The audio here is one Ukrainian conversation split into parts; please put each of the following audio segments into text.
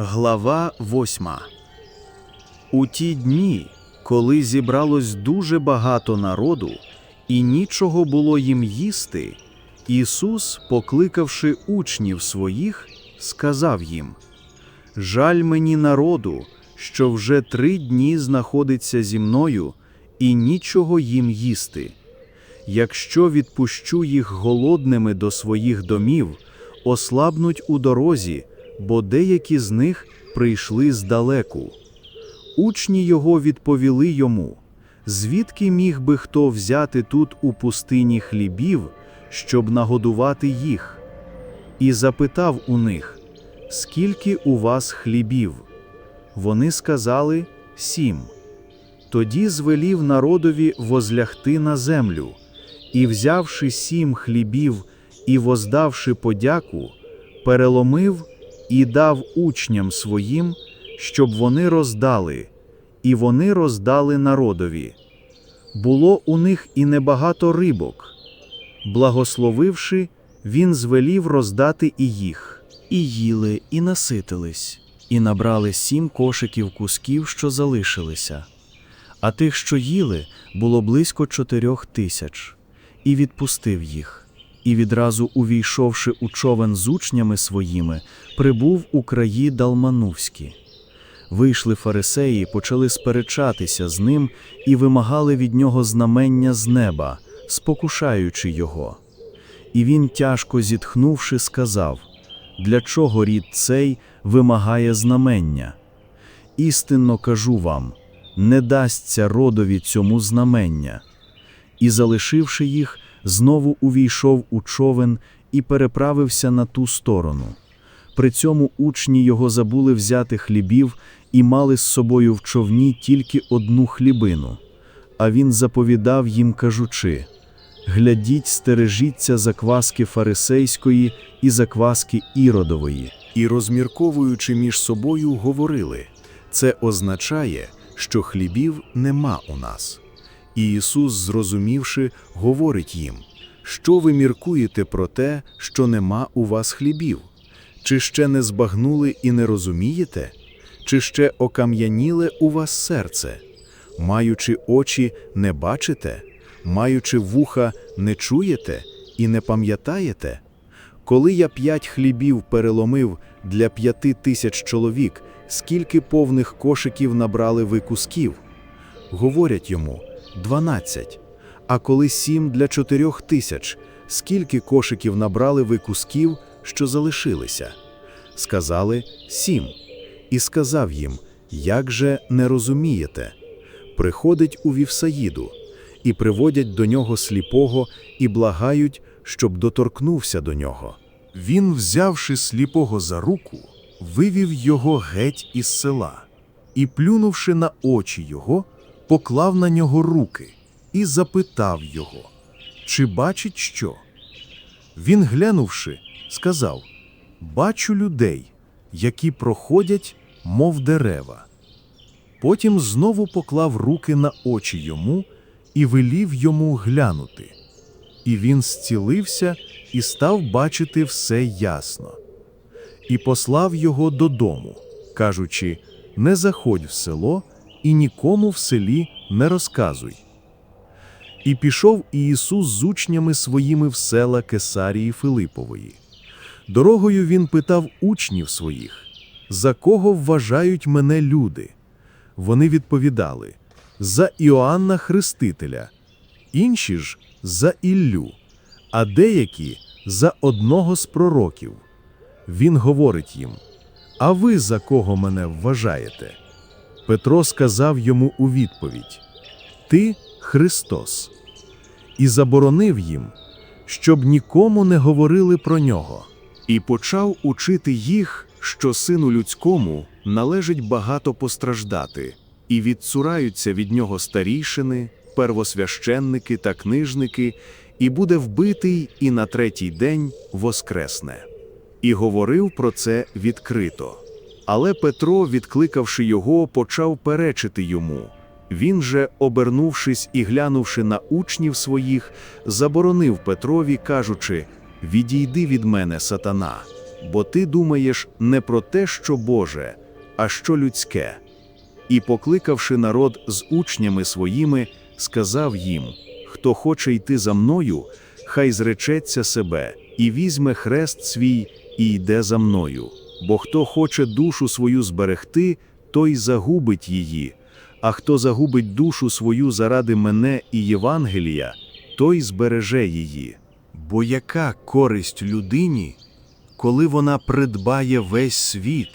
Глава восьма. У ті дні, коли зібралось дуже багато народу, і нічого було їм їсти, Ісус, покликавши учнів своїх, сказав їм: Жаль мені народу, що вже три дні знаходиться зі мною, і нічого їм їсти. Якщо відпущу їх голодними до своїх домів, ослабнуть у дорозі, бо деякі з них прийшли здалеку. Учні його відповіли йому, звідки міг би хто взяти тут у пустині хлібів, щоб нагодувати їх? І запитав у них, скільки у вас хлібів? Вони сказали сім. Тоді звелів народові возлягти на землю, і, взявши сім хлібів і воздавши подяку, переломив і дав учням своїм, щоб вони роздали, і вони роздали народові. Було у них і небагато рибок. Благословивши, він звелів роздати і їх. І їли, і наситились, і набрали сім кошиків кусків, що залишилися. А тих, що їли, було близько чотирьох тисяч, і відпустив їх. І відразу, увійшовши у човен з учнями своїми, прибув у краї Далманувські. Вийшли фарисеї, почали сперечатися з ним і вимагали від нього знамення з неба, спокушаючи його. І він, тяжко зітхнувши, сказав: Для чого рід цей вимагає знамення? Істинно кажу вам, не дасться родові цьому знамення. І, залишивши їх, знову увійшов у човен і переправився на ту сторону. При цьому учні його забули взяти хлібів і мали з собою в човні тільки одну хлібину. А він заповідав їм, кажучи: Глядіть, стережіться закваски фарисейської і закваски іродової. І, розмірковуючи між собою, говорили: це означає, що хлібів нема у нас. І Ісус, зрозумівши, говорить їм: Що ви міркуєте про те, що нема у вас хлібів? Чи ще не збагнули і не розумієте? Чи ще окам'яніле у вас серце? Маючи очі, не бачите, маючи вуха, не чуєте і не пам'ятаєте? Коли я п'ять хлібів переломив для п'яти тисяч чоловік, скільки повних кошиків набрали ви кусків? Говорять йому дванадцять. А коли сім для чотирьох тисяч, скільки кошиків набрали ви кусків, що залишилися? Сказали сім. І сказав їм, як же не розумієте? Приходить у Вівсаїду, і приводять до нього сліпого і благають, щоб доторкнувся до нього. Він, взявши сліпого за руку, вивів його геть із села і, плюнувши на очі його, поклав на нього руки і запитав його, чи бачить що. Він, глянувши, сказав: Бачу людей, які проходять, мов дерева. Потім знову поклав руки на очі йому і велів йому глянути. І він зцілився і став бачити все ясно. І послав його додому, кажучи: Не заходь в село і нікому в селі не розказуй. І пішов Ісус з учнями своїми в села Кесарії Филипової. Дорогою він питав учнів своїх, за кого вважають мене люди. Вони відповідали за Іоанна Хрестителя, інші ж за Іллю, а деякі за одного з пророків. Він говорить їм: А ви за кого мене вважаєте? Петро сказав йому у відповідь: Ти Христос, і заборонив їм, щоб нікому не говорили про нього. І почав учити їх, що сину людському належить багато постраждати, і відцураються від нього старішини, первосвященники та книжники, і буде вбитий, і на третій день воскресне. І говорив про це відкрито. Але Петро, відкликавши його, почав перечити йому. Він же, обернувшись і глянувши на учнів своїх, заборонив Петрові, кажучи: Відійди від мене, сатана, бо ти думаєш не про те, що Боже, а що людське. І, покликавши народ з учнями своїми, сказав їм: Хто хоче йти за мною, хай зречеться себе, і візьме хрест свій, і йде за мною. Бо хто хоче душу свою зберегти, той загубить її, а хто загубить душу свою заради мене і Євангелія, той збереже її. Бо яка користь людині, коли вона придбає весь світ,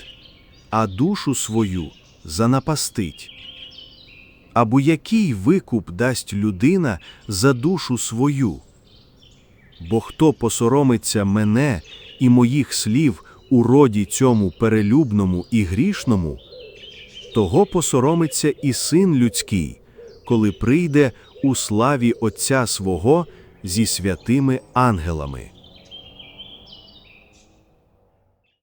а душу свою занапастить? Або який викуп дасть людина за душу свою? Бо хто посоромиться мене і моїх слів у роді цьому перелюбному і грішному, того посоромиться і син людський, коли прийде у славі Отця свого зі святими ангелами.